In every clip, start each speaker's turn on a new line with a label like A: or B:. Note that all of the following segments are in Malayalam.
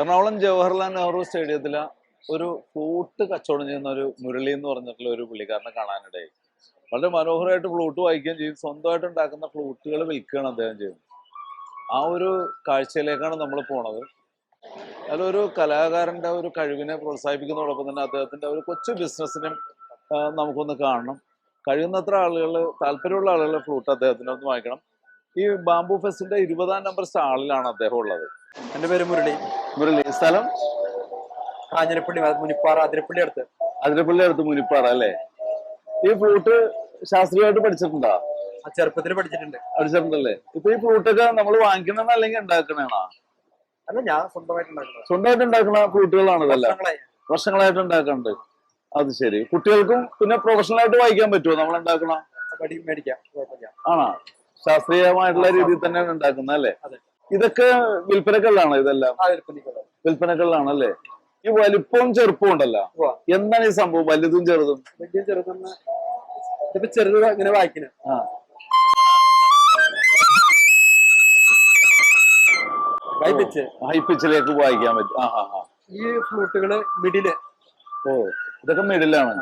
A: എറണാകുളം ജവഹർലാൽ നെഹ്റു സ്റ്റേഡിയത്തിൽ ഒരു ഫ്ലൂട്ട് കച്ചവടം ചെയ്യുന്ന ഒരു മുരളി എന്ന് പറഞ്ഞിട്ടുള്ള ഒരു പുള്ളിക്കാരനെ കാണാനിടയായി. വളരെ മനോഹരമായിട്ട് ഫ്ലൂട്ട് വായിക്കുകയും ചെയ്യും സ്വന്തമായിട്ട് ഉണ്ടാക്കുന്ന ഫ്ലൂട്ടുകൾ വിൽക്കുകയാണ് അദ്ദേഹം ചെയ്യുന്നത്. ആ ഒരു കാഴ്ചയിലേക്കാണ് നമ്മൾ പോണത്. അതിലൊരു കലാകാരന്റെ ഒരു കഴിവിനെ പ്രോത്സാഹിപ്പിക്കുന്നതോടൊപ്പം തന്നെ അദ്ദേഹത്തിന്റെ ഒരു കൊച്ചു ബിസിനസ്സിനും നമുക്കൊന്ന് കാണണം. കഴിയുന്നത്ര ആളുകൾ താല്പര്യമുള്ള ആളുകൾ ഫ്ലൂട്ട് അദ്ദേഹത്തിന് ഒന്ന് വാങ്ങിക്കണം. ഈ ബാംബു ഫെസ്റ്റിന്റെ ഇരുപതാം നമ്പർ സ്റ്റാളിലാണ് അദ്ദേഹം ഉള്ളത്.
B: എന്റെ പേര് മുരളി.
A: മുരളി സ്ഥലം?
B: കാഞ്ഞിരപ്പള്ളി മുനിപ്പാറ അതിരപ്പള്ളി അടുത്ത്.
A: അതിരപ്പള്ളി അടുത്ത് മുനിപ്പാറ അല്ലേ? ഈ ഫ്ലൂട്ട് ശാസ്ത്രീയമായിട്ട് പഠിച്ചിട്ടുണ്ടോ?
B: ചെറുപ്പത്തിൽ പഠിച്ചിട്ടുണ്ട്.
A: പഠിച്ചിട്ടുണ്ടല്ലേ? ഇപ്പൊ ഈ ഫ്ലൂട്ടൊക്കെ നമ്മൾ വാങ്ങിക്കണമെന്ന് അല്ലെങ്കിൽ ഉണ്ടാക്കണേണോ
B: അല്ല ഞാൻ സ്വന്തമായിട്ട്
A: സ്വന്തമായിട്ട് ഉണ്ടാക്കുന്ന ഫ്ലൂട്ടുകളാണ് ഇതെല്ലാം? വർഷങ്ങളായിട്ട് ഉണ്ടാക്കുന്നുണ്ട് അത് ശരി. കുട്ടികൾക്കും പിന്നെ പ്രൊഫഷണൽ ആയിട്ട് വായിക്കാൻ പറ്റുമോ? നമ്മൾ ഉണ്ടാക്കണ ആണോ? ശാസ്ത്രീയമായിട്ടുള്ള രീതിയിൽ തന്നെയാണ് ഉണ്ടാക്കുന്നത് അല്ലേ? ഇതൊക്കെ വിൽപ്പനകളിലാണോ ഇതെല്ലാം?
B: ആ
A: അല്ലെ ഈ വലിപ്പവും ചെറുപ്പവും ഉണ്ടല്ലോ. എന്താണ് ഈ സംഭവം? വലുതും ചെറുതും?
B: വലിയ ചെറുത് വായിപ്പിച്ച്
A: ഹൈ പിച്ചിലേക്ക് വായിക്കാൻ പറ്റും.
B: ഈ ഫ്ലൂട്ടുകൾ മിഡിൽ
A: ഓ ഇതൊക്കെ മിഡിലാണ്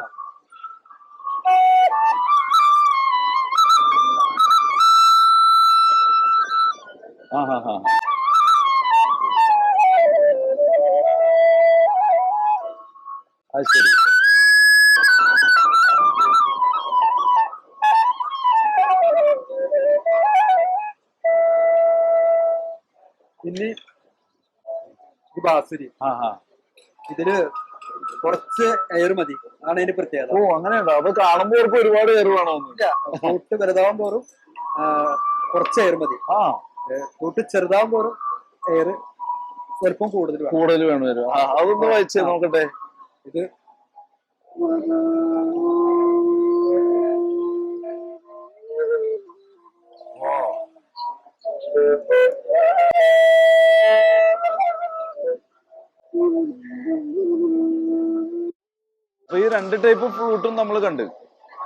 A: അത് ശരി.
B: ഇനി ഈ ബാസുരി.
A: ആ ആ
B: ഇതിൽ കുറച്ച് എയർ മതി. അതാണ് അതിന്റെ പ്രത്യേകത.
A: ഓ അങ്ങനെയുണ്ടോ? അപ്പൊ കാണുമ്പോൾ ഒരുപാട് എയർ വേണമെന്ന്
B: ഒട്ട് ഫ്ലൂട്ട് വലുതാവും കുറച്ച് എയർ മതി.
A: ആ.
B: ഫ്ലൂട്ട് ചെറുതാവും തോറും എയർ ചെറുപ്പം കൂടുതൽ
A: കൂടുതൽ വേണം വരും അതൊന്ന് വായിച്ചേ നോക്കട്ടെ.
B: ഇത്
A: ഈ രണ്ട് ടൈപ്പ് ഫ്ലൂട്ടും നമ്മൾ കണ്ട്.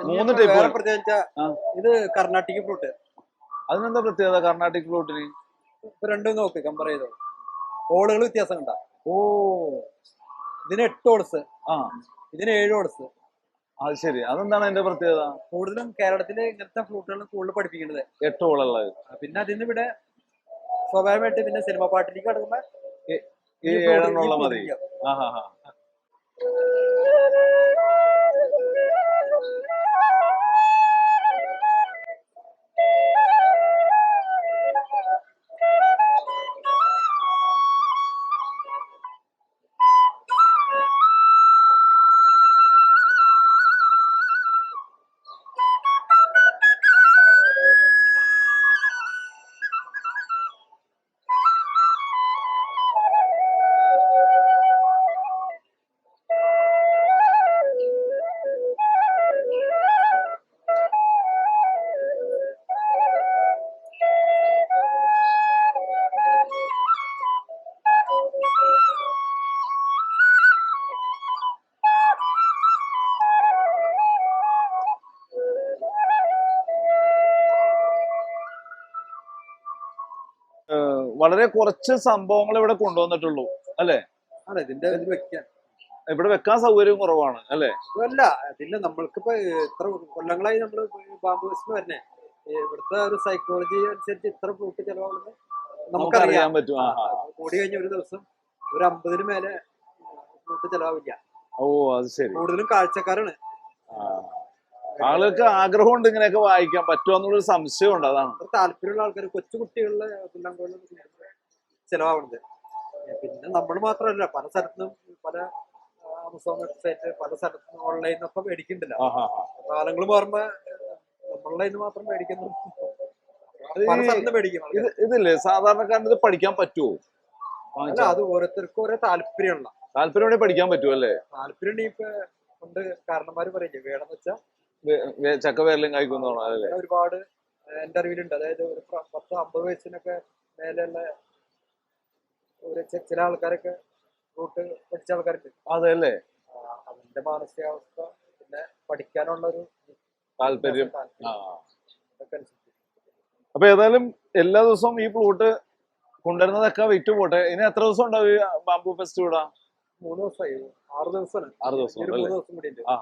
A: മൂന്ന് ടൈപ്പ്
B: ഇത് കർണാട്ടിക് ഫ്ലൂട്ട്
A: അതിനെന്താ പ്രത്യേകത? കർണാട്ടിക് ഫ്ലൂട്ടിന്
B: ഇപ്പൊ രണ്ടും നോക്ക് കമ്പയർ ചെയ്തോ. ഓളുകൾ വ്യത്യാസം കണ്ട.
A: ഓ.
B: ഇതിന് എട്ട് ഓൾസ്
A: ആ.
B: ഇതിന് ഏഴ് ഓൾസ്
A: അത് ശരി. അതെന്താണ് അതിന്റെ പ്രത്യേകത?
B: കൂടുതലും കേരളത്തിലെ ഇങ്ങനത്തെ ഫ്ലൂട്ടുകൾ കൂടുതൽ പഠിപ്പിക്കുന്നത്.
A: എട്ട് ഓളുള്ളത്
B: പിന്നെ അതിന് ഇവിടെ സ്വാഭാവികമായിട്ട് പിന്നെ സിനിമ പാട്ടിലേക്ക് കടക്കുമ്പോ
A: ഈ ഏഴെണ്ണമുള്ള മതി. ആ ഹാ ഹാ വളരെ കുറച്ച് സംഭവങ്ങൾ ഇവിടെ കൊണ്ടുവന്നിട്ടുള്ളൂ
B: ആണ് ഇതിന്റെ ഇത് വെക്കാൻ.
A: ഇവിടെ വെക്കാൻ സൗകര്യം കുറവാണ് അല്ലെ?
B: അതല്ല നമ്മൾക്ക് നമ്മൾക്കിപ്പോ ഇത്ര കൊല്ലങ്ങളായി നമ്മൾ ബാമ്പു ബസ്സിന് വരുന്നേ ഇവിടുത്തെ ഒരു സൈക്കോളജി അനുസരിച്ച് ഇത്ര ഫ്ലൂട്ട് ചെലവാണെന്ന് നമുക്കറിയാം.
A: നമുക്കറിയാൻ പറ്റും.
B: കൂടി കഴിഞ്ഞ ഒരു ദിവസം ഒരു അമ്പതിന് മേലെ ഫ്ലൂട്ട് ചെലവാവില്ല.
A: ഓ അത് ശരി.
B: കൂടുതലും കാഴ്ചക്കാരാണ്.
A: ആളുകൾക്ക് ആഗ്രഹമുണ്ട് ഇങ്ങനെയൊക്കെ വായിക്കാൻ പറ്റുമെന്നുള്ളൊരു സംശയമുണ്ട് അതാണ്.
B: താല്പര്യമുള്ള ആൾക്കാർ കൊച്ചു കുട്ടികളിലെ പുല്ലാങ്കോളിൽ ചെലവാവുന്നത് ഏ, പിന്നെ നമ്മൾ മാത്രമല്ല പല സ്ഥലത്തും പല ആമസോൺ വെബ്സൈറ്റ് പല സ്ഥലത്തും ഓൺലൈനിൽ ഒക്കെ
A: ആ.
B: കാലങ്ങൾ മാറുമ്പോ നമ്മളുടെ ഇത് മാത്രം മേടിക്കുന്നു പല സ്ഥലത്ത്
A: ഇതില്ലേ സാധാരണക്കാരന് ഇത് പഠിക്കാൻ പറ്റുമോ
B: അല്ല അത് ഓരോരുത്തർക്കും ഓരോ താല്പര്യമുള്ള
A: താല്പര്യം പഠിക്കാൻ പറ്റുമോ അല്ലേ?
B: താല്പര്യം ഇപ്പൊ കൊണ്ട് കാരണന്മാര് പറയില്ലേ വേണമെന്ന് വെച്ചാൽ
A: ചക്ക വേരലും കായ്ക്കുന്നതാണോ അല്ലേ?
B: ഒരുപാട് എന്റെ അറിവിലുണ്ട്. അതായത് ഒരു പത്ത് അമ്പത് വയസ്സിനൊക്കെ മേലെയുള്ള ചില ആൾക്കാരൊക്കെ റൂട്ട് പഠിച്ച ആൾക്കാരുണ്ട്
A: അതെ അല്ലേ
B: അതിന്റെ മാനസികാവസ്ഥ പിന്നെ പഠിക്കാനുള്ള ഒരു
A: താല്പര്യം. അപ്പൊ ഏതായാലും എല്ലാ ദിവസവും ഈ ഫ്ലൂട്ട് കൊണ്ടുവരുന്നതൊക്കെ വിറ്റ് പോട്ടെ ഇനി എത്ര ദിവസം ഉണ്ടാവും ബാംബു ഫെസ്റ്റ് ഇവിടെ?
B: മൂന്ന് ദിവസമായി. ആറ് ദിവസം
A: ആറ് ദിവസം
B: മൂന്ന് ദിവസം കൂടി
A: ആ